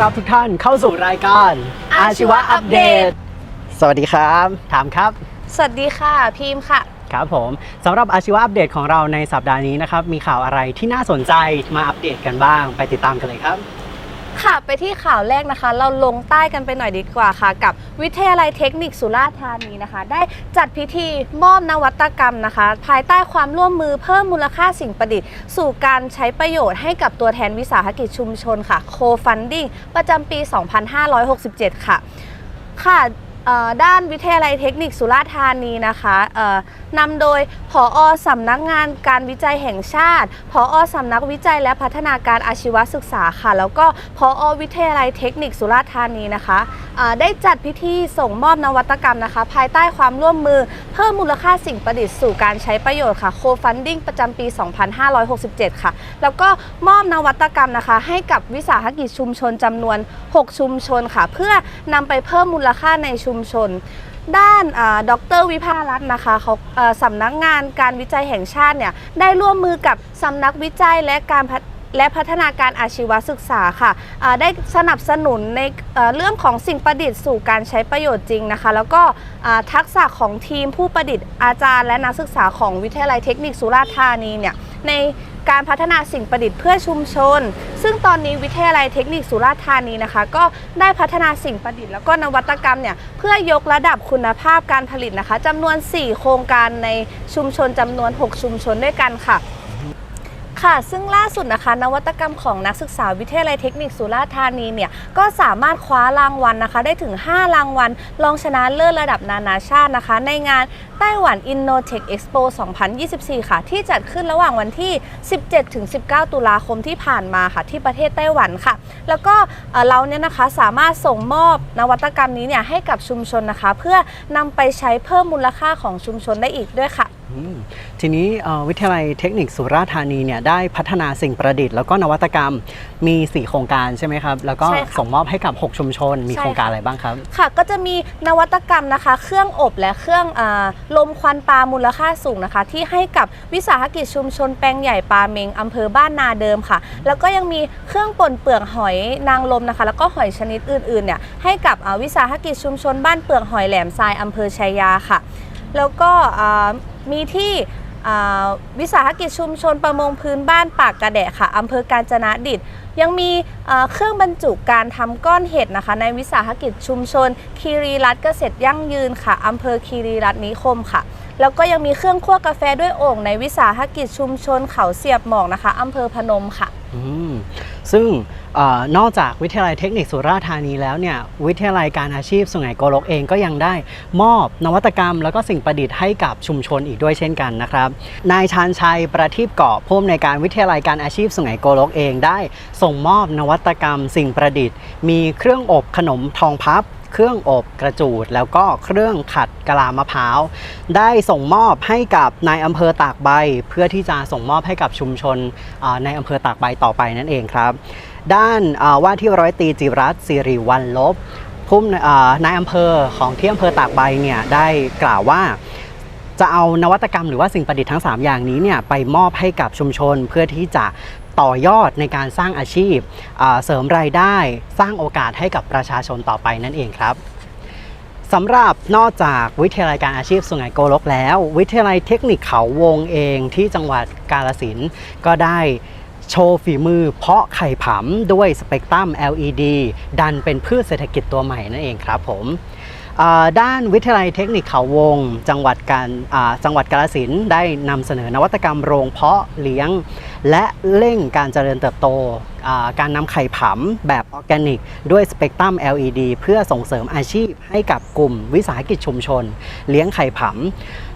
อต้อนรับทุกท่านเข้าสู่รายการอาชีวะอัปเดต สวัสดีครับ ถามครับ สวัสดีค่ะพิมพ์ค่ะ ครับผมสำหรับอาชีวะอัปเดตของเราในสัปดาห์นี้นะครับ มีข่าวอะไรที่น่าสนใจมาอัปเดตกันบ้าง ไปติดตามกันเลยครับ ค่ะไปที่ข่าวแรกนะคะ เราลงใต้กันไปหน่อยดีกว่าค่ะ กับวิทยาลัยเทคนิคสุราษฎร์ธานีนะคะ ได้จัดพิธีมอบนวัตกรรมนะคะ ภายใต้ความร่วมมือเพิ่มมูลค่าสิ่งประดิษฐ์ สู่การใช้ประโยชน์ให้กับตัวแทนวิสาหกิจชุมชนค่ะ โคฟันดิ้งประจำปี 2567 ค่ะค่ะ ด้านวิทยาลัยเทคนิคสุราษฎร์ธานีนะคะนำโดยผอสำนักงานการวิจัยแห่งชาติผอสำนักวิจัยและพัฒนาการอาชีวศึกษาค่ะ แล้วก็ผอวิทยาลัยเทคนิคสุราษฎร์ธานีนะคะได้จัดพิธีส่งมอบนวัตกรรมนะคะ ภายใต้ความร่วมมือเพิ่มมูลค่าสิ่งประดิษฐ์สู่การใช้ประโยชน์ค่ะ co-funding ประจำปี 2567 ค่ะ แล้วก็มอบนวัตกรรมนะคะ ให้กับวิสาหกิจชุมชนจำนวน 6 ชุมชนค่ะ เพื่อนำไปเพิ่มมูลค่าในชุมชน ด้านดรวิภารัตน์นะคะเขาสำนักงานการวิจัยแห่งชาติเนี่ยได้ร่วมมือกับสำนักวิจัยและการและพัฒนาการอาชีวศึกษาค่ะได้สนับสนุนในเรื่องของสิ่งประดิษฐ์สู่การใช้ประโยชน์จริงนะคะ แล้วก็ทักษะของทีมผู้ประดิษฐ์อาจารย์ และนักศึกษาของวิทยาลัยเทคนิคสุราษฎร์ธานีเนี่ยใน การพัฒนาสิ่งประดิษฐ์เพื่อชุมชน ซึ่งตอนนี้วิทยาลัยเทคนิคสุราษฎร์ธานีนะคะ ก็ได้พัฒนาสิ่งประดิษฐ์แล้วก็นวัตกรรมเนี่ยเพื่อยกระดับคุณภาพการผลิตนะคะจำนวน 4 โครงการในชุมชนจำนวน 6 ชุมชนด้วยกันค่ะ ค่ะ ซึ่งล่าสุดนะคะ นวัตกรรมของนักศึกษาวิทยาลัยเทคนิคสุราษฎร์ธานีเนี่ยก็สามารถคว้ารางวัลนะคะ ได้ถึง 5 รางวัลรองชนะเลิศระดับนานาชาตินะคะ ในงานไต้หวัน Innotech Expo 2024 ค่ะ ที่จัดขึ้นระหว่างวันที่ 17-19 ตุลาคมที่ผ่านมาค่ะ ที่ประเทศไต้หวันค่ะ แล้วก็เราเนี่ยนะคะสามารถส่งมอบนวัตกรรมนี้เนี่ยให้กับชุมชนนะคะ เพื่อนำไปใช้เพิ่มมูลค่าของชุมชนได้อีกด้วยค่ะ ทีนี้เอ่อวิทยาลัยเทคนิคสุราษฎร์ธานีเนี่ยได้พัฒนาสิ่งประดิษฐ์แล้วก็นวัตกรรมมี 4 โครงการใช่ไหมครับ แล้วก็ใช่ค่ะ ส่งมอบให้กับ 6 ชุมชน มีใช่โครงการค่ะอะไรบ้างครับ ค่ะก็จะมีนวัตกรรมนะคะ เครื่องอบและเครื่องอาลมควันปลามูลค่าสูงนะคะ ที่ให้กับวิสาหกิจชุมชนแปลงใหญ่ปลาเมงอำเภอบ้านนาเดิมค่ะ แล้วก็ยังมีเครื่องป่นเปลือกหอยนางรมนะคะ แล้วก็หอยชนิดอื่นๆเนี่ยให้กับอ่าวิสาหกิจชุมชนบ้านเปลือกหอยแหลมทรายอำเภอชัยยาค่ะ แล้วก็มีที่วิสาหกิจชุมชนประมงพื้นบ้านปากกระแดะค่ะอำเภอกาญจนดิตยังมีเครื่องบรรจุการทำก้อนเห็ดนะคะ ในวิสาหกิจชุมชน คีรีรัตนเกษตรยั่งยืนค่ะอำเภอคีรีรัตนนิคมค่ะ แล้วก็ยังมีเครื่องคั่วกาแฟด้วยโอ่งในวิสาหกิจชุมชนเขาเสียบหมอกนะคะอำเภอพนมค่ะ ซึ่งอนอกจากวิทยาลัยเทคนิคสุราษฎร์ธานีแล้วเนี่ยวิทยาลัยการอาชีพสุไหงโกลกเองก็ยังได้มอบนวัตกรรม แล้วก็สิ่งประดิษฐ์ให้กับชุมชนอีกด้วยเช่นกันนะครับนายชาญชัยประทีปเกาะผู้อำนวยการวิทยาลัยการอาชีพสุไหงโกลกเองได้ ส่งมอบนวัตกรรม สิ่งประดิษฐ์ มีเครื่องอบขนมทองพับ เครื่องอบกระจูด แล้วก็เครื่องขัดกะลามะพร้าว ได้ส่งมอบให้กับนายอำเภอตากใบ เพื่อที่จะส่งมอบให้กับชุมชนในอำเภอตากใบต่อไปนั่นเองครับ ด้านว่าที่ร้อยตีจิรัตสิริวันลบผู้อำนานายอำเภอของที่อำเภอตากใบเนี่ยได้กล่าวว่าจะเอานวัตกรรมหรือว่าสิ่งประดิษฐ์ทั้ง 3 อย่างนี้เนี่ยไปมอบให้กับชุมชนเพื่อที่จะ ต่อยอดในการสร้างอาชีพ เสริมรายได้สร้างโอกาสให้กับประชาชนต่อไปนั่นเองครับสำหรับนอกจากวิทยาลัยการอาชีพสุไหงโกลกแล้ว วิทยาลัยเทคนิคเขาวงเองที่จังหวัดกาลสินก็ได้โชว์ฝีมือเพาะไข่ผำด้วยสเปกตรัม LED ดันเป็นพืชเศรษฐกิจตัวใหม่นั่นเองครับผม ด้านวิทยาลัยเทคนิคเขาวง จังหวัดการจังหวัดกาลสินได้นำเสนอนวัตกรรมโรงเพาะเลี้ยง และเร่งการเจริญเติบโต การนำไข่ผำแบบออร์แกนิก ด้วยสเปกตรัม LED เพื่อส่งเสริมอาชีพให้กับกลุ่มวิสาหกิจชุมชน เลี้ยงไข่ผำอ่า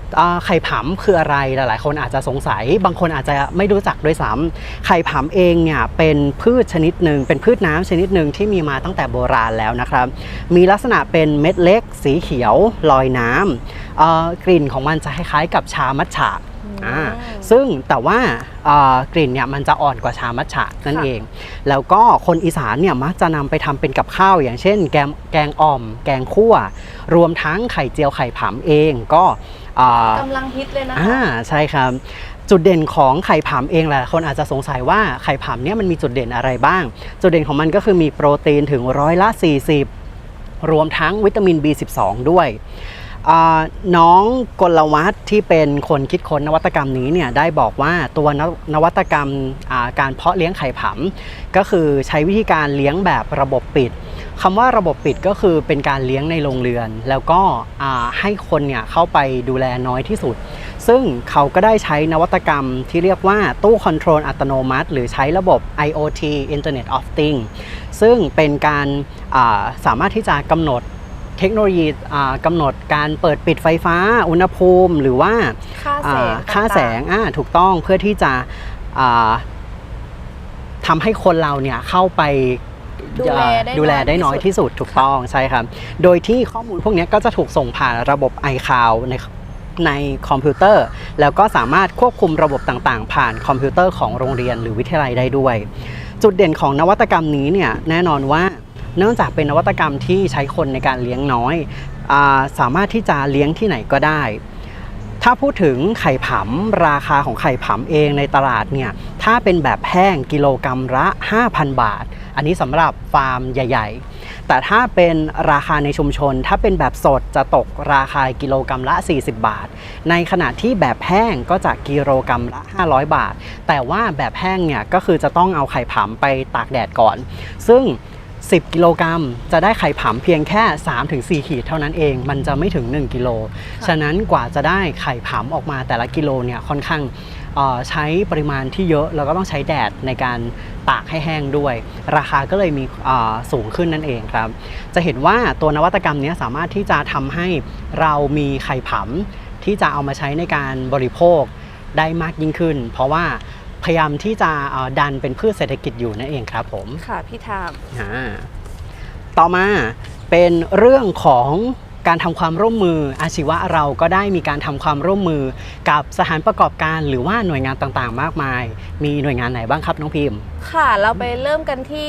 ไข่ผำคืออะไรหลาย ๆ คนอาจจะสงสัย บางคนอาจจะไม่รู้จักด้วยซ้ำไข่ผำเองเนี่ยเป็นพืชชนิดหนึ่งเป็นพืชน้ำชนิดหนึ่งที่มีมาตั้งแต่โบราณแล้วนะครับ มีลักษณะเป็นเม็ดเล็ก สีเขียว ลอยน้ำเอ่อกลิ่นของมันจะคล้าย ๆ กับชามัทฉะอ่าซึ่งแต่ว่าเอ่อกลิ่นเนี่ยมันจะอ่อนกว่าชามัทฉะนั่นค่ะเอง แล้วก็คนอีสานเนี่ยมักจะนำไปทำเป็นกับข้าว อย่างเช่น แกงแกงอ่อม แกงคั่ว รวมทั้งไข่เจียวไข่ผำเองก็ อ่ากำลังฮิตเลยนะอ่าคะใช่ครับ จุดเด่นของไข่ผำเองแหละคนอาจจะสงสัยว่าไข่ผำเนี่ยมันมีจุดเด่นอะไรบ้าง จุดเด่นของมันก็คือมีโปรตีนถึงร้อยละ 40 รวมทั้งวิตามิน B12 ด้วยอ่าน้องกลวัฒน์ที่เป็นคนคิดค้นนวัตกรรมนี้เนี่ยได้บอกว่าตัวนวนวัตกรรมอ่าการเพาะเลี้ยงไข่ผำก็คือใช้วิธีการเลี้ยงแบบระบบปิด คำว่าระบบปิดก็คือเป็นการเลี้ยงในโรงเรือน แล้วก็อ่าให้คนเนี่ยเข้าไปดูแลน้อยที่สุด ซึ่งเขาก็ได้ใช้นวัตกรรมที่เรียกว่าตู้คอนโทรลอัตโนมัติ หรือใช้ระบบ IoT Internet of Things ซึ่งเป็นการอ่าสามารถที่จะกำหนดเทคโนโลยีอ่ากำหนดการเปิดปิดไฟฟ้า อุณหภูมิ หรือว่าค่าแสงอ่าค่าแสงต่อ่าถูกต้องเพื่อที่จะอ่าทำให้คนเราเนี่ยเข้าไป ดูแลได้ดูแลได้น้อยที่สุดถูกต้องใช่ครับ โดยที่ข้อมูลพวกนี้ก็จะถูกส่งผ่านระบบ iCloud ในในคอมพิวเตอร์ แล้วก็สามารถควบคุมระบบต่างๆ ผ่านคอมพิวเตอร์ของโรงเรียนหรือวิทยาลัยได้ด้วย จุดเด่นของนวัตกรรมนี้เนี่ยแน่นอนว่าเนื่องจากเป็นนวัตกรรมที่ใช้คนในการเลี้ยงน้อยอาสามารถที่จะเลี้ยงที่ไหนก็ได้ ถ้าพูดถึงไข่ผำราคาของไข่ผำเองในตลาดเนี่ยถ้าเป็นแบบแห้งกิโลกรรัมละ 5,000 บาท อันนี้สำหรับฟาร์มใหญ่ ๆ แต่ถ้าเป็นราคาในชุมชน ถ้าเป็นแบบสดจะตกราคากิโลกรรัมละ 40 บาท ในขณะที่แบบแห้งก็จะกิโลกรรัมละ 500 บาท แต่ว่าแบบแห้งเนี่ยก็คือจะต้องเอาไข่ผำไปตากแดดก่อน ซึ่ง10 กิโลกรัมจะได้ไข่ผำเพียงแค่ 3-4 ขีดเท่านั้นเอง มันจะไม่ถึง 1 กิโล ฉะนั้นกว่าจะได้ไข่ผำออกมาแต่ละกิโลเนี่ยค่อนข้าง ใช้ปริมาณที่เยอะแล้วก็ต้องใช้แดดในการตากให้แห้งด้วย ราคาก็เลยมีเอ่อสูงขึ้นนั่นเองครับ จะเห็นว่าตัวนวัตกรรมเนี้ยสามารถที่จะทำให้เรามีไข่ผำที่จะเอามาใช้ในการบริโภคได้มากยิ่งขึ้น เพราะว่าพยายามที่จะเอ่อดันเป็นพืชเศรษฐกิจอยู่นั่นเองครับผม ค่ะพี่ทามอ่าต่อมาเป็นเรื่องของ การทำความร่วมมือ อาชีวะเราก็ได้มีการทำความร่วมมือ กับสถานประกอบการหรือว่าหน่วยงานต่างๆ มากมาย มีหน่วยงานไหนบ้างครับน้องพิมพ์ ค่ะ เราไปเริ่มกันที่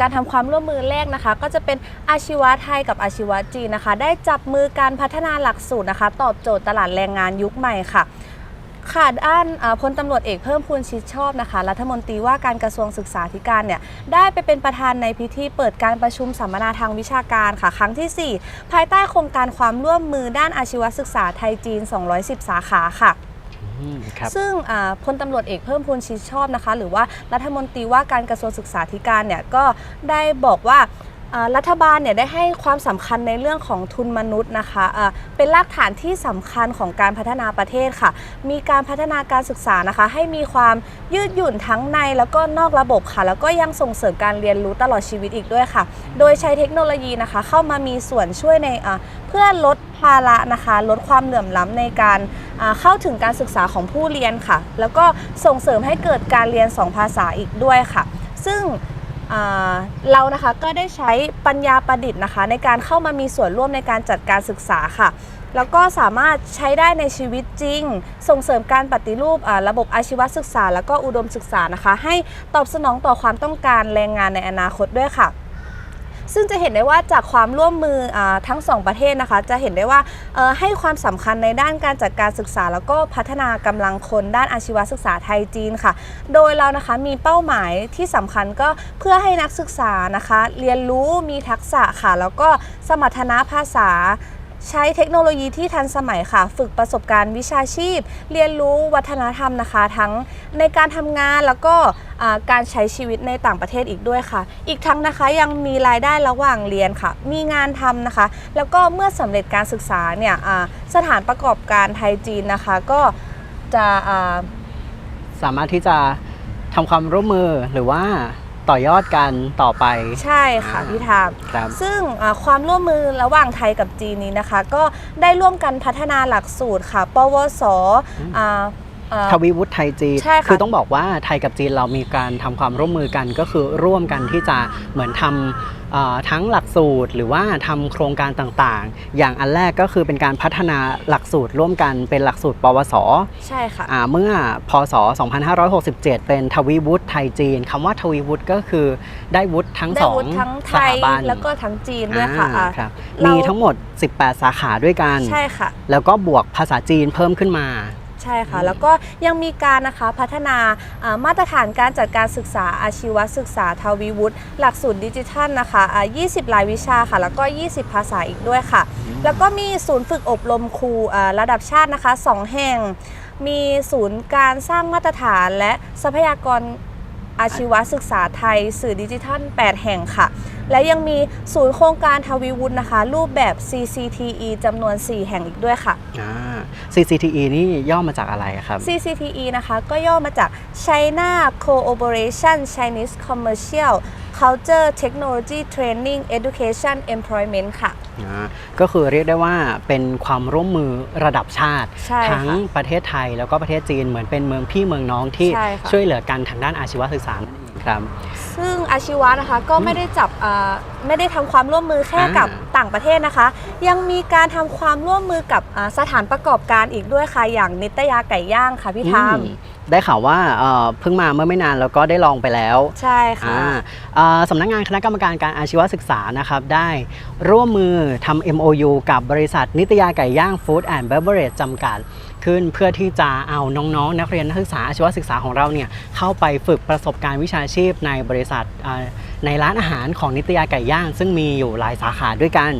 การทำความร่วมมือแรกนะคะ ก็จะเป็นอาชีวะไทยกับอาชีวะจีนนะคะ ได้จับมือการพัฒนาหลักสูตรนะคะ ตอบโจทย์ตลาดแรงงานยุคใหม่ค่ะ ค่ะด้านเอ่อพลตำรวจเอกเพิ่มพูนชิดชอบนะคะรัฐมนตรีว่าการกระทรวงศึกษาธิการเนี่ยได้ไปเป็นประธานในพิธีเปิดการประชุมสัมมนาทางวิชาการค่ะ ครั้งที่ 4 ภายใต้โครงการความร่วมมือด้านอาชีวศึกษาไทยจีน 210 สาขาค่ะอืมครับซึ่งอ่าพลตำรวจเอกเพิ่มพูนชิดชอบนะคะ หรือว่ารัฐมนตรีว่าการกระทรวงศึกษาธิการเนี่ยก็ได้บอกว่าอ่า รัฐบาลเนี่ยได้ให้ความสำคัญในเรื่องของทุนมนุษย์นะคะอ่าเป็นรากฐานที่สำคัญของการพัฒนาประเทศค่ะ มีการพัฒนาการศึกษานะคะ ให้มีความยืดหยุ่นทั้งในแล้วก็นอกระบบค่ะ แล้วก็ยังส่งเสริมการเรียนรู้ตลอดชีวิตอีกด้วยค่ะ โดยใช้เทคโนโลยีนะคะ เข้ามามีส่วนช่วยในเพื่อลดภาระนะคะ ลดความเหลื่อมล้ำในการเข้าถึงการศึกษาของผู้เรียนค่ะ แล้วก็ส่งเสริมให้เกิดการเรียน 2 ภาษาอีกด้วยค่ะ ซึ่ง เรานะคะก็ได้ใช้ปัญญาประดิษฐ์นะคะ ในการเข้ามามีส่วนร่วมในการจัดการศึกษาค่ะ แล้วก็สามารถใช้ได้ในชีวิตจริง ส่งเสริมการปฏิรูประบบอาชีวศึกษา แล้วก็อุดมศึกษานะคะ ให้ตอบสนองต่อความต้องการแรงงานในอนาคตด้วยค่ะ ซึ่งจะเห็นได้ว่าจากความร่วมมืออทั้งสองประเทศนะคะ จะเห็นได้ว่าให้ความสำคัญในด้านการจัดการศึกษา แล้วก็พัฒนากำลังคนด้านอาชีวศึกษาไทยจีนค่ะ โดยเรานะคะมีเป้าหมายที่สำคัญก็เพื่อให้นักศึกษานะคะ เรียนรู้มีทักษะค่ะ แล้วก็สมรรถนะภาษา ใช้เทคโนโลยีที่ทันสมัยค่ะ ฝึกประสบการณ์วิชาชีพ เรียนรู้วัฒนธรรมนะคะ ทั้งในการทำงานแล้วก็การใช้ชีวิตในต่างประเทศอีกด้วยค่ะ อีกทั้งนะคะยังมีรายได้ระหว่างเรียนค่ะ มีงานทำนะคะ แล้วก็เมื่อสำเร็จการศึกษาเนี่ยสถานประกอบการไทยจีนนะคะ ก็จะสามารถที่จะทำความร่วมมือหรือว่า ต่อยอดกันต่อไป ใช่ค่ะอ่าพี่ทามครับซึ่งอ่าความร่วมมือระหว่างไทยกับจีนนี้นะคะ ก็ได้ร่วมกันพัฒนาหลักสูตรค่ะ ปวสอ่าอ่า ทวีวุฒิไทยจีนใช่ค่ะคือต้องบอกว่าไทยกับจีนเรามีการทำความร่วมมือกันก็คือร่วมกันที่จะเหมือนทำเอ่อทั้งหลักสูตรหรือว่าทำโครงการต่างๆ อย่างอันแรกก็คือเป็นการพัฒนาหลักสูตรร่วมกันเป็นหลักสูตร ปวส ใช่ค่ะอ่าเมื่อพศ 2567 เป็นทวีวุฒิไทยจีนคำว่าทวีวุฒิก็คือได้วุฒิทั้งได้สองวุฒิทั้งไทสถายบันแล้วก็ทั้งจีนด้วยค่ะอ่าอ่าครับเรามีมีทั้งหมด 18 สาขาด้วยกันใช่ค่ะแล้วก็บวกภาษาจีนเพิ่มขึ้นมา ใช่ค่ะ แล้วก็ยังมีการนะคะพัฒนาอ่ามาตรฐานการจัดการศึกษาอาชีวศึกษาทวีวุฒิหลักสูตรดิจิทัลนะคะอ่า20 รายวิชาค่ะ แล้วก็ 20 ภาษาอีกด้วยค่ะ แล้วก็มีศูนย์ฝึกอบรมครูอ่าระดับชาตินะคะ 2 แห่ง มีศูนย์การสร้างมาตรฐานและทรัพยากร อาชีวศึกษาไทย สื่อดิจิทัล 8 แห่งค่ะ และยังมีศูนย์โครงการทวีวุฒินะคะ รูปแบบ CCTE จำนวน 4 แห่งอีกด้วยค่ะอ่า CCTE นี่ย่อมาจากอะไรอะครับ CCTE นะคะก็ย่อมาจาก China Cooperation Chinese Commercial Culture Technology Training Education Employment ค่ะอ่าก็คือเรียกได้ว่าเป็นความร่วมมือระดับชาติ ใช่ค่ะทั้งประเทศไทยแล้วก็ประเทศจีนเหมือนเป็นเมืองพี่เมืองน้องที่ใช่ค่ะ ช่วยเหลือกันทางด้านอาชีวศึกษานั่นเอง ครับ ซึ่งอาชีวะนะคะก็ไม่ได้จับอ่าไม่ได้ทำความร่วมมือแค่อ่ากักับต่างประเทศนะคะ ยังมีการทำความร่วมมือกับอ่าสถานประกอบการอีกด้วยค่ะอย่างนิตยาไก่ย่างค่ะพี่ทามอืได้ข่าวว่าเอ่อเพิ่งมาเมื่อไม่นานแล้วก็ได้ลองไปแล้ว ใช่ค่ะอ่าเอ่อสำนักงานคณะกรรมการการอาชีวศึกษานะครับ ได้ร่วมมือทำ MOU กับบริษัทนิตยาไก่ย่าง Food and Beverage จำกัด ขึ้น เพื่อที่จะเอาน้องๆ นักเรียนนักศึกษาอาชีวศึกษาของเราเนี่ยเข้าไปฝึกประสบการณ์วิชาชีพในบริษัทอ่าในร้านอาหารของนิตยาไก่ย่าง ซึ่งมีอยู่หลายสาขาด้วยกัน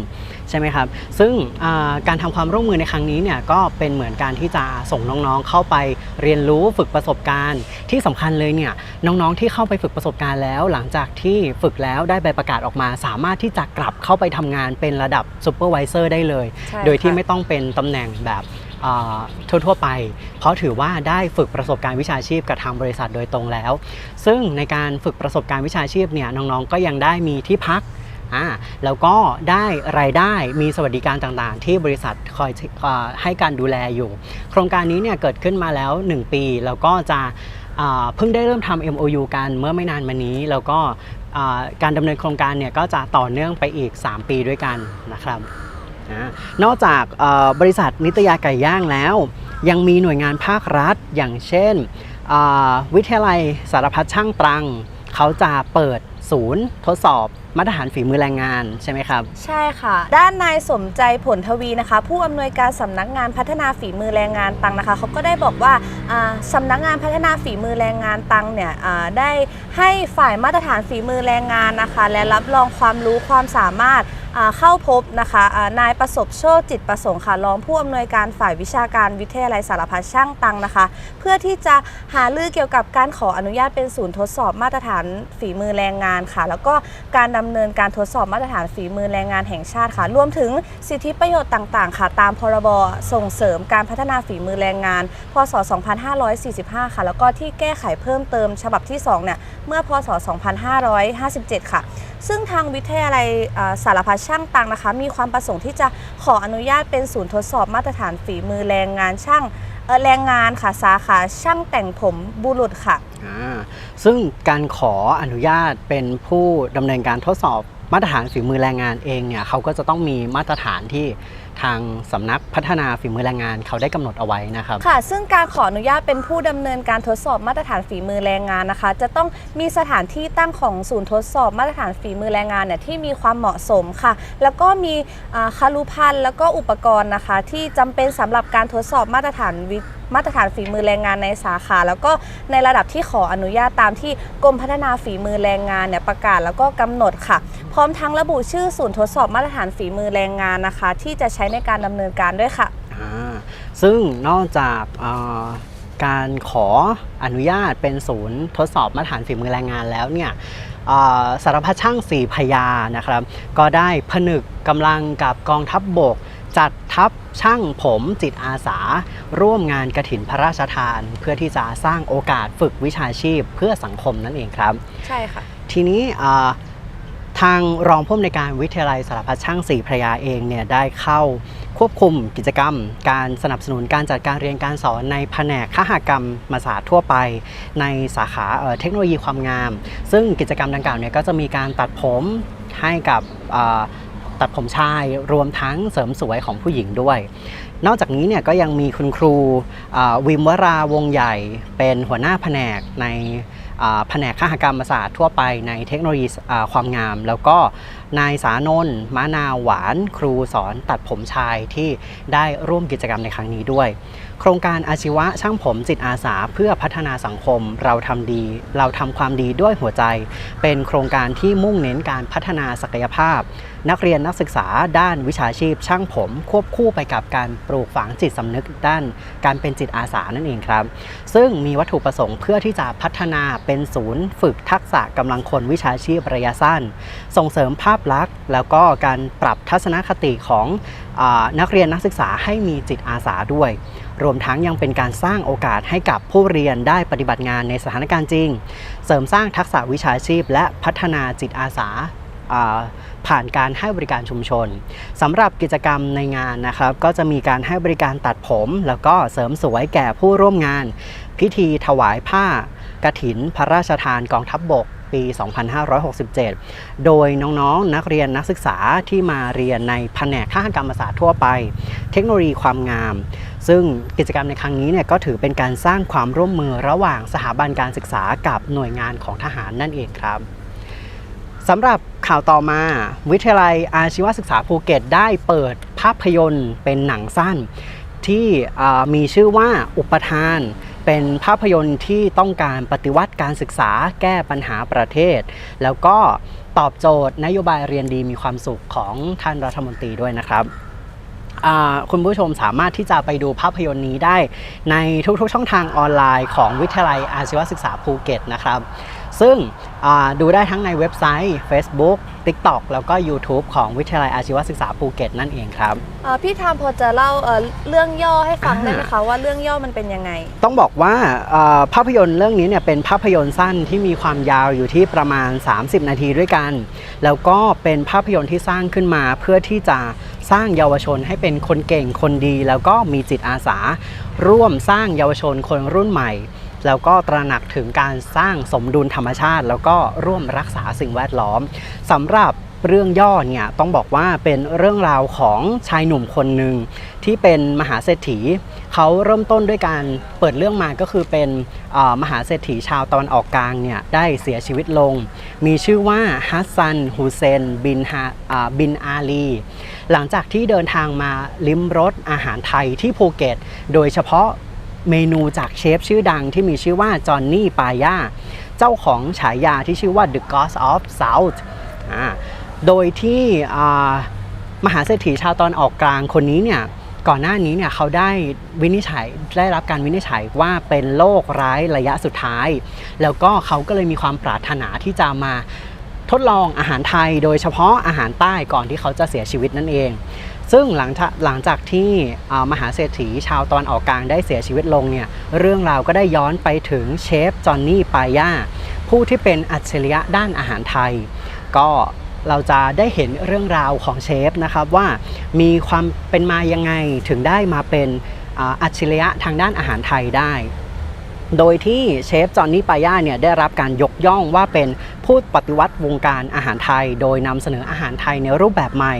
ใช่ไหมครับ ซึ่งอ่าการทำความร่วมมือในครั้งนี้เนี่ยก็เป็นเหมือนการที่จะส่งน้องๆ เข้าไปเรียนรู้ฝึกประสบการณ์ ที่สำคัญเลยเนี่ยน้องๆ ที่เข้าไปฝึกประสบการณ์แล้ว หลังจากที่ฝึกแล้วได้ใบประกาศออกมา สามารถที่จะกลับเข้าไปทำงานเป็นระดับซูเปอร์วิเซอร์ได้เลยใช่โดยที่ค่ะไม่ต้องเป็นตำแหน่งแบบอ่า ทั่วๆไป เพราะถือว่าได้ฝึกประสบการณ์วิชาชีพกับทางบริษัทโดยตรงแล้ว ซึ่งในการฝึกประสบการณ์วิชาชีพเนี่ยน้องๆ ก็ยังได้มีที่พักอ่าแล้วก็ได้รายได้มีสวัสดิการต่างๆ ที่บริษัทคอยอให้การดูแลอยู่ โครงการนี้เนี่ยเกิดขึ้นมาแล้ว 1 ปี แล้วก็จะเพิ่งได้เริ่มทำ MOU กันเมื่อไม่นานมานี้ แล้วก็การดำเนินโครงการเนี่ยก็จะต่อเนื่องไปอีก 3 ปีด้วยกันนะครับ นอกจากบริษัทนิตยาไก่ย่างแล้ว ยังมีหน่วยงานภาครัฐอย่างเช่น วิทยาลัยสารพัดช่างตรัง เขาจะเปิดศูนย์ทดสอบมาตรฐานฝีมือแรงงานใช่ไหมครับ ใช่ค่ะ ด้านนายสมใจผลทวีนะคะ ผู้อำนวยการสำนักงานพัฒนาฝีมือแรงงานตังนะคะเขาก็ได้บอกว่าอ่าสำนักงานพัฒนาฝีมือแรงงานตังเนี่ยได้ให้ฝ่ายมาตรฐานฝีมือแรงงานนะคะ และรับรองความรู้ความสามารถ เข้าพบนะคะนายประสบโชคจิตประสงค์ค่ะรองผู้อำนวยการฝ่ายวิชาการวิทยาลัยสารพัดช่างตังนะคะ เพื่อที่จะหาลือเกี่ยวกับการขออนุญาตเป็นศูนย์ทดสอบมาตรฐานฝีมือแรงงานค่ะ แล้วก็การดำเนินการทดสอบมาตรฐานฝีมือแรงงานแห่งชาติค่ะ รวมถึงสิทธิประโยชน์ต่างๆ ค่ะ ตามพรบส่งเสริมการพัฒนาฝีมือแรงงาน พศ 2545 ค่ะ แล้วก็ที่แก้ไขเพิ่มเติมฉบับที่ 2 เนี่ย เมื่อ พศ 2557 ค่ะ ซึ่งทางวิทยาลัยสารพัดช่างต่างนะคะ มีความประสงค์ที่จะขออนุญาตเป็นศูนย์ทดสอบมาตรฐานฝีมือแรงงานช่างแรงงานค่ะสาขาช่างแต่งผมบุรุษค่ะอ่าซึ่งการขออนุญาตเป็นผู้ดำเนินการทดสอบมาตรฐานฝีมือแรงงานเองเนี่ยเขาก็จะต้องมีมาตรฐานที่ ทางสำนักพัฒนาฝีมือแรงงานเขาได้กำหนดเอาไว้นะครับ ค่ะ ซึ่งการขออนุญาตเป็นผู้ดำเนินการทดสอบมาตรฐานฝีมือแรงงานนะคะ จะต้องมีสถานที่ตั้งของศูนย์ทดสอบมาตรฐานฝีมือแรงงานเนี่ยที่มีความเหมาะสมค่ะ แล้วก็มีคารุพันธ์แล้วก็อุปกรณ์นะคะ ที่จำเป็นสำหรับการทดสอบมาตรฐานวิ มาตรฐานฝีมือแรงงานในสาขา แล้วก็ในระดับที่ขออนุญาตตามที่กรมพัฒนาฝีมือแรงงานเนี่ยประกาศแล้วก็กำหนดค่ะ พร้อมทั้งระบุชื่อศูนย์ทดสอบมาตรฐานฝีมือแรงงานนะคะ ที่จะใช้ในการดำเนินการด้วยค่ะอ่าซึ่งนอกจากการขออนุญาตเป็นศูนย์ทดสอบมาตรฐานฝีมือแรงงานแล้วเนี่ยสารพัดช่างสีพยานะครับ ก็ได้ผนึกกำลังกับกองทัพบบก จัดทัพช่างผมจิตอาสา ร่วมงานกระถินพระราชทาน เพื่อที่จะสร้างโอกาสฝึกวิชาชีพเพื่อสังคมนั่นเองครับ ใช่ค่ะ ทีนี้อ่าทางรองผู้อำนวยการวิทยาลัยสารพัดช่างศรีพระยาเองเนี่ยได้เข้าควบคุมกิจกรรม การสนับสนุนการจัดการเรียนการสอนในแผนกคหกรรมศาสตร์ทั่วไป ในสาขาเอ่อเทคโนโลยีความงาม ซึ่งกิจกรรมดังกล่าวเนี่ยก็จะมีการตัดผมให้กับอ่า ตัดผมชายรวมทั้งเสริมสวยของผู้หญิงด้วย นอกจากนี้เนี่ยก็ยังมีคุณครูวิมวราวงใหญ่ เป็นหัวหน้าแผนกในแผนกข้าหกรรมศาสตร์ทั่วไปในเทคโนโลยีความงาม แล้วก็นายสานนท์มานาหวาน ครูสอนตัดผมชายที่ได้ร่วมกิจกรรมในครั้งนี้ด้วย โครงการอาชีวะช่างผมจิตอาสาเพื่อพัฒนาสังคมเราทำดี เราทำความดีด้วยหัวใจ เป็นโครงการที่มุ่งเน้นการพัฒนาศักยภาพ นักเรียนนักศึกษาด้านวิชาชีพช่างผม ควบคู่ไปกับการปลูกฝังจิตสำนึกด้าน การเป็นจิตอาสานั่นเองครับ ซึ่งมีวัตถุประสงค์เพื่อที่จะพัฒนาเป็นศูนย์ ฝึกทักษะกำลังคนวิชาชีพระยะสั้น ส่งเสริมภาพลักษณ์ แล้วก็การปรับทัศนคติของอนักเรียนนักศึกษาให้มีจิตอาสาด้วย รวมทั้งยังเป็นการสร้างโอกาสให้กับผู้เรียนได้ปฏิบัติงานในสถานการณ์จริง เสริมสร้างทักษะวิชาชีพ และพัฒนาจิตอาสาผ่านการให้บริการชุมชนสำหรับกิจกรรมในงานนะครับ ก็จะมีการให้บริการตัดผม แล้วก็เสริมสวยแก่ผู้ร่วมงาน พิธีถวายผ้ากฐินพระราชทานกองทัพบบกปี 2567 โดยน้องๆนนักเรียนนักศึกษาที่มาเรียนในแผนกข้ากรรมศาสตร์ทั่วไป เทคโนโลยีความงาม ซึ่งกิจกรรมในครั้งนี้เนี่ยก็ถือเป็นการสร้างความร่วมมือระหว่างสถาบันการศึกษากับหน่วยงานของทหารนั่นเองครับสำหรับข่าวต่อมาวิทยาลัยอาชีวศึกษาภูเก็ตได้เปิดภาพยนตร์เป็นหนังสั้น ที่มีชื่อว่าอุปทาน เป็นภาพยนตร์ที่ต้องการปฏิวัติการศึกษาแก้ปัญหาประเทศ แล้วก็ตอบโจทย์นโยบายเรียนดีมีความสุขของท่านรัฐมนตรีด้วยนะครับ คุณผู้ชมสามารถที่จะไปดูภาพยนตร์นี้ได้ ในทุกๆช่องทางออนไลน์ของวิทยาลัยอาชีวศึกษาภูเก็ตนะครับ ซึ่งอ่าดูได้ทั้งในเว็บไซต์ Facebook TikTok แล้วก็ YouTube ของวิทยาลัยอาชีวศึกษาภูเก็ตนั่นเองครับเอ่อพี่ทามพอจะเล่าเอ่อเรื่องย่อให้ฟังอ่าได้ไหมคะว่าเรื่องย่อมันเป็นยังไง ต้องบอกว่าเอ่อภาพยนตร์เรื่องนี้เนี่ยเป็นภาพยนตร์สั้นที่มีความยาวอยู่ที่ประมาณ 30 นาทีด้วยกัน แล้วก็เป็นภาพยนตร์ที่สร้างขึ้นมาเพื่อที่จะ สร้างเยาวชนให้เป็นคนเก่งคนดี แล้วก็มีจิตอาสา ร่วมสร้างเยาวชนคนรุ่นใหม่ แล้วก็ตระหนักถึงการสร้างสมดุลธรรมชาติ แล้วก็ร่วมรักษาสิ่งแวดล้อมสำหรับเรื่องย่อเนี่ยต้องบอกว่าเป็นเรื่องราวของชายหนุ่มคนหนึ่งที่เป็นมหาเศรษฐีเขาเริ่มต้นด้วยการเปิดเรื่องมาก็คือเป็นมหาเศรษฐีชาวตะวันออกกลางเนี่ยได้เสียชีวิตลง มีชื่อว่าฮัสซันฮูเซนบินฮาบินอาลี หลังจากที่เดินทางมาลิ้มรสอาหารไทยที่ภูเก็ต โดยเฉพาะเมนูจากเชฟชื่อดังที่มีชื่อว่าจอห์นนี่ปายาเจ้าของฉายาที่ชื่อว่า The Ghost of South โดยที่มหาเศรษฐีชาวตอนออกกลางคนนี้เนี่ยก่อนหน้านี้เนี่ยเขาได้วินิจฉัยได้รับการวินิจฉัยว่าเป็นโรคร้ายระยะสุดท้าย แล้วก็เขาก็เลยมีความปรารถนาที่จะมา ทดลองอาหารไทยโดยเฉพาะอาหารใต้ก่อนที่เขาจะเสียชีวิตนั่นเอง ซึ่งหลังจากหลังจากที่มหาเศรษฐีชาวตอนออกกลางได้เสียชีวิตลงเนี่ยเรื่องราวก็ได้ย้อนไปถึงเชฟจอห์นนี่ปายาผู้ที่เป็นอัจฉริยะด้านอาหารไทย ก็เราจะได้เห็นเรื่องราวของเชฟนะครับว่ามีความเป็นมายังไงถึงได้มาเป็นอัจฉริยะทางด้านอาหารไทยได้ โดยที่เชฟจอห์นนี่ปายาเนี่ยได้รับการยกย่องว่าเป็นผู้ปฏิวัติวงการอาหารไทย โดยนำเสนออาหารไทยในรูปแบบใหม่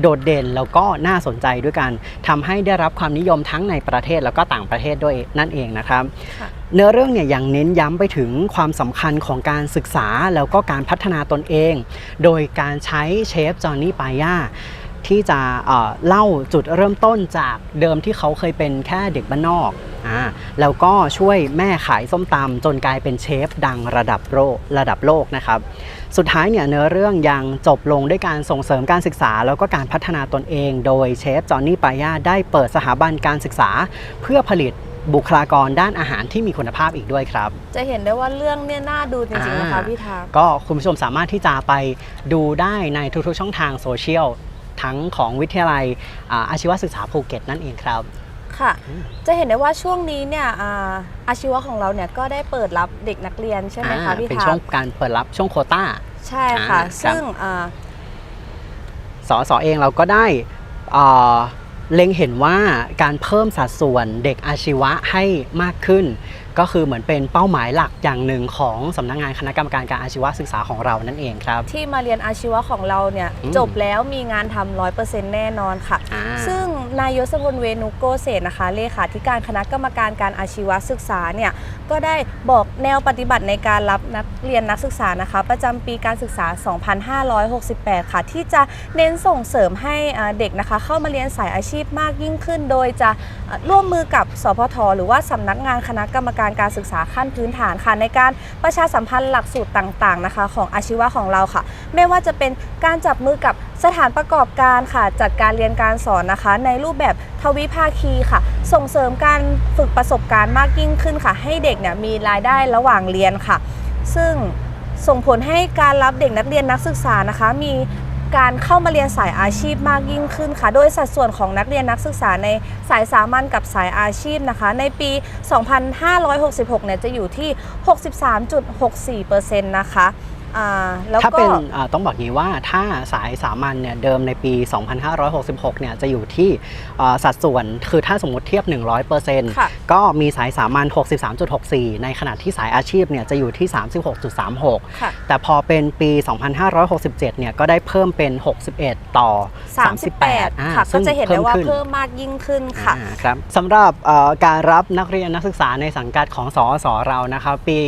โดดเด่นแล้วก็น่าสนใจด้วยกันทำให้ได้รับความนิยมทั้งในประเทศแล้วก็ต่างประเทศด้วยนั่นเองนะครับค่ะเนื้อเรื่องเนี่ยยังเน้นย้ำไปถึงความสำคัญของการศึกษาแล้วก็การพัฒนาตนเอง โดยการใช้เชฟจอห์นนี่ปายา ที่จะเอ่อเล่าจุดเริ่มต้นจากเดิมที่เขาเคยเป็นแค่เด็กบ้านนอกอ่าแล้วก็ช่วยแม่ขายส้มตำจนกลายเป็นเชฟดังระดับโลกระดับโลกนะครับสุดท้ายเนี่ยเนื้อเรื่องยังจบลงด้วยการส่งเสริมการศึกษา แล้วก็การพัฒนาตนเอง โดยเชฟจอห์นนี่ปายาได้เปิดสถาบันการศึกษา เพื่อผลิตบุคลากรด้านอาหารที่มีคุณภาพอีกด้วยครับ จะเห็นได้ว่าเรื่องเนี่ยน่าดูจริงๆนะคะอ่าพี่ทามก็คุณผู้ชมสามารถที่จะไปดูได้ในทุกๆช่องทางโซเชียล ทั้งของวิทยาลัยอ่าอาชีวศึกษาภูเก็ตนั่นเองครับค่ะ จะเห็นได้ว่าช่วงนี้เนี่ยอ่าอาชีวะของเราเนี่ยก็ได้เปิดรับเด็กนักเรียนใช่ไหมคะอ่าพี่เป็นทาช่วมงการเปิดรับช่วงโควต้า ใช่ค่ะอ่าครับซึ่งอ่าสสเองเราก็ได้เอ่อเล็งเห็นว่าการเพิ่มสัดส่วนเด็กอาชีวะให้มากขึ้น ก็คือเหมือนเป็นเป้าหมายหลักอย่างหนึ่งของสำนักงานคณะกรรมการการอาชีวศึกษาของเรานั่นเองครับ ที่มาเรียนอาชีวะของเราเนี่ยอืมจบแล้วมีงานทำร้อยเปอร์เซ็นต์แน่นอนค่ะอ่าซึ่งนายยศพลเวนุโกเศษนะคะเลขาธิการคณะกรรมการการอาชีวศึกษาเนี่ยก็ได้บอกแนวปฏิบัติในการรับนักเรียนนักศึกษานะคะ ประจำปีการศึกษา 2568 ค่ะ ที่จะเน้นส่งเสริมให้อ่าเด็กนะคะ เข้ามาเรียนสายอาชีพมากยิ่งขึ้น โดยจะอ่าร่วมมือกับสพทหรือว่าสำนักงานคณะกรรมการการศึกษาขั้นพื้นฐานค่ะ ในการประชาสัมพันธ์หลักสูตรต่างๆนะคะ ของอาชีวะของเราค่ะ ไม่ว่าจะเป็นการจับมือกับสถานประกอบการค่ะ จัดการเรียนการสอนนะคะ ในรูปแบบทวิภาคีค่ะ ส่งเสริมการฝึกประสบการณ์มากยิ่งขึ้นค่ะ ให้เด็กเนี่ยมีรายได้ระหว่างเรียนค่ะ ซึ่งส่งผลให้การรับเด็กนักเรียนนักศึกษานะคะ มี การเข้ามาเรียนสายอาชีพมากยิ่งขึ้นค่ะ โดยสัดส่วนของนักเรียนนักศึกษาในสายสามัญกับสายอาชีพนะคะ ในปี 2566 เนี่ยจะอยู่ที่ 63.64%นะคะ อ่าแล้วถ้าก็ เป็นอ่าต้องบอกงี้ว่าถ้าสายสามัญเนี่ยเดิมในปี 2566 เนี่ยจะอยู่ที่อ่าสัดส่วนคือถ้าสมมติเทียบ100%ค่ะก็มีสายสามัญ63.64 ในขณะที่สายอาชีพเนี่ยจะอยู่ที่ 36.36 ค่ะ แต่พอเป็นปี 2567 เนี่ยก็ได้เพิ่มเป็น 61 ต่อ 38อ่าค่ะ ก็ซึ่งจะเห็นได้ว่าขึ้เพิ่มมากยิ่งขึ้นค่ะ อ่าครับสำหรับเอ่อการรับนักเรียนนักศึกษาในสังกัดของสอสอเรานะครับ ปี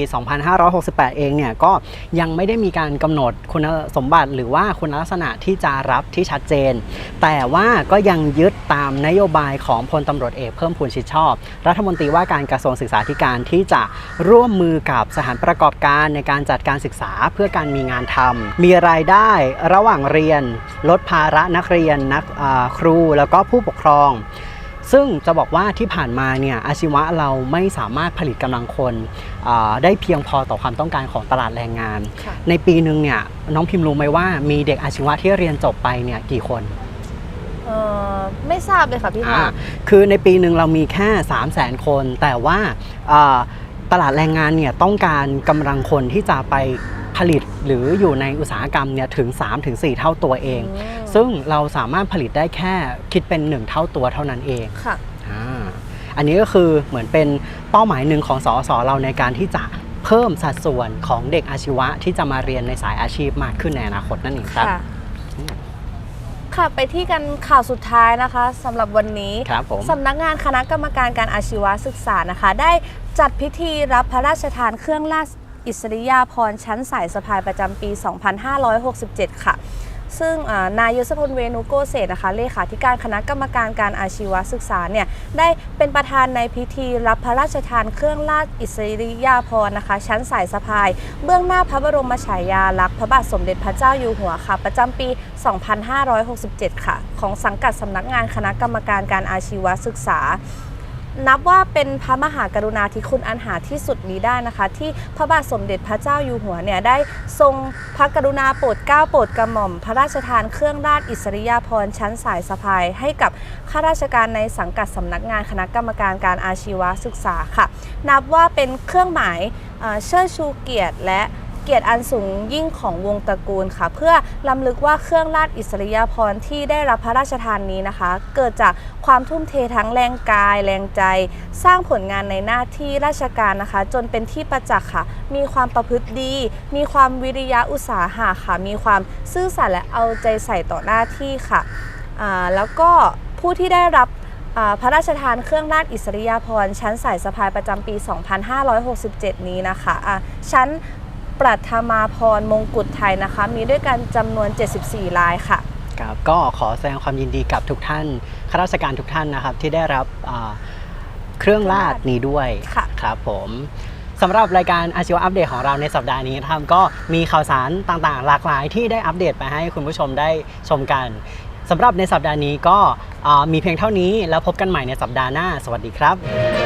2568 เองเนี่ยก็ยังไม่ได้ได้มีการกำหนดคุณสมบัติ หรือว่าคุณลักษณะที่จะรับที่ชัดเจน แต่ว่าก็ยังยึดตามนโยบายของพลตำรวจเอกเพิ่มพูนชิดชอบ รัฐมนตรีว่าการกระทรวงศึกษาธิการที่จะร่วมมือกับสถานประกอบการในการจัดการศึกษาเพื่อการมีงานทำมีรายได้ระหว่างเรียน ลดภาระนักเรียนนักครูแล้วก็ผู้ปกครองซึ่งจะบอกว่าที่ผ่านมาเนี่ยอาชีวะเราไม่สามารถผลิตกำลังคน ได้เพียงพอต่อความต้องการของตลาดแรงงานค่ะในปีหนึ่งเนี่ยน้องพิมพ์รู้ไหมว่ามีเด็กอาชีวะที่เรียนจบไปเนี่ยกี่คนเอ่อไม่ทราบเลยค่ะพี่อ่าค่ะคือในปีหนึ่งเรามีแค่ 3 0 0 0 0 0คน แต่ว่าอ่าตลาดแรงงานเนี่ยต้องการกำลังคนที่จะไปผลิตหรืออยู่ในอุตสาหกรรมเนี่ยถึง 3-4 เท่าตัวเองอืมซึ่งเราสามารถผลิตได้แค่คิดเป็น 1 เท่าตัวเท่านั้นเองค่ะ อาอันนี้ก็คือเหมือนเป็นเป้าหมายหนึ่งของสอสอเราในการที่จะเพิ่มสัดส่วนของเด็กอาชีวะที่จะมาเรียนในสายอาชีพมากขึ้นในอนาคตนั่นเองครับค่ะค่ะไปที่กันข่าวสุดท้ายนะคะสำหรับวันนี้ครับผม สำนักงานคณะกรรมการการอาชีวศึกษานะคะ ได้จัดพิธีรับพระราชทานเครื่องราชอิสริยาภรณ์ชั้นสายสะพายประจำปี 2567 ค่ะ ซึ่งนายยศพลเวนุโกเศษนะคะเลขาธิการคณะกรรมการการอาชีวศึกษาเนี่ยได้เป็นประธานในพิธีรับพระราชทานเครื่องราชอิสริยาภรณ์นะคะ ชั้นสายสะพาย เบื้องหน้าพระบรมฉายาลักษณ์พระบาทสมเด็จพระเจ้าอยู่หัวค่ะ ประจำปี 2567 ค่ะ ของสังกัดสำนักงานคณะกรรมการการอาชีวศึกษา นับว่าเป็นพระมหากรุณาธิคุณอันหาที่สุดมีได้นะคะ ที่พระบาทสมเด็จพระเจ้าอยู่หัวเนี่ยได้ทรงพระกรุณาโปรดเกล้าโปรดกระหม่อม พระราชทานเครื่องราชอิสริยาภรณ์ชั้นสายสะพาย ให้กับข้าราชการในสังกัดสำนักงานคณะกรรมการการอาชีวศึกษาค่ะ นับว่าเป็นเครื่องหมายเชิดชูเกียรติและ เกียรติอันสูงยิ่งของวงตระกูลค่ะ เพื่อลำลึกว่าเครื่องราชอิสริยาภรณ์ที่ได้รับพระราชทานนี้นะคะ เกิดจากความทุ่มเททั้งแรงกาย แรงใจ สร้างผลงานในหน้าที่ราชการนะคะ จนเป็นที่ประจักษ์ค่ะ มีความประพฤติดี มีความวิริยะอุตสาหะค่ะ มีความซื่อสัตย์และเอาใจใส่ต่อหน้าที่ค่ะแล้วก็ผู้ที่ได้รับพระราชทานเครื่องราชอิสริยาภรณ์ชั้นสายสะพายประจำปี 2567 นี้นะคะอ่าชั้น ปรัฐมาพรมงกุฎไทยนะคะ มีด้วยกันจำนวน 74 ลายค่ะ ครับก็ขอแสดงความยินดีกับทุกท่านข้าราชการทุกท่านนะครับที่ได้รับอ่าเครื่องราชนี้ด้วยค่ะครับผมสำหรับรายการอาชีวะอัปเดตของเราในสัปดาห์นี้นะครับก็มีข่าวสารต่างๆ หลากหลายที่ได้อัปเดตไปให้คุณผู้ชมได้ชมกันสำหรับในสัปดาห์นี้ก็อ่ามีเพียงเท่านี้แล้วพบกันใหม่ในสัปดาห์หน้า สวัสดีครับ